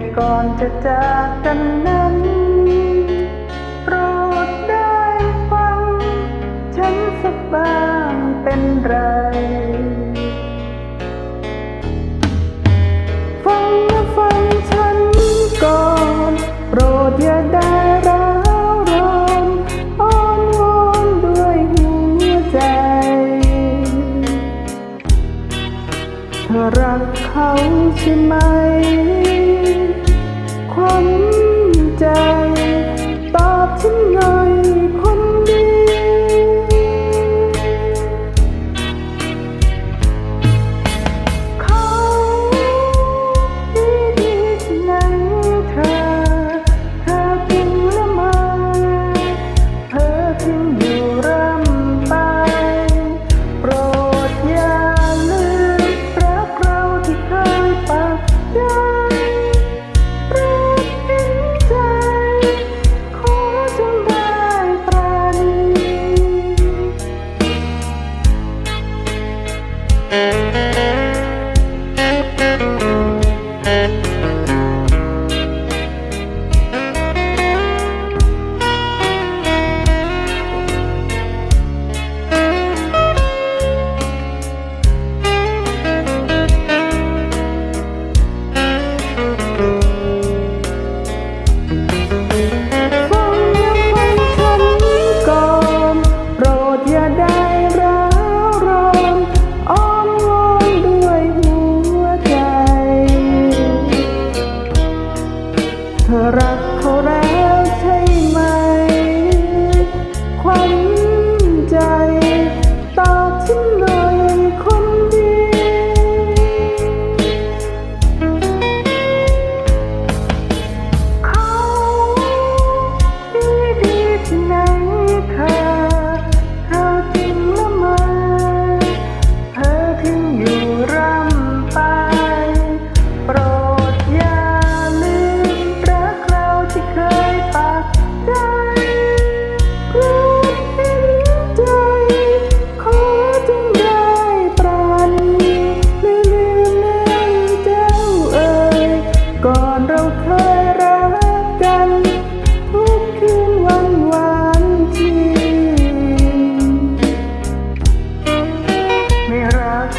ตุก่อนจะจากกันนั้นโปรดได้ฟัง ฉันสักบ้างเป็นไรฟังนะฟังฉันก่อนโปรดอย่าได้ร้าวรอนอ้อนวอนด้วยหัวใจ เธอรักเขาใช่ไหม Música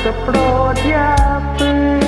สโปรดยาฝืน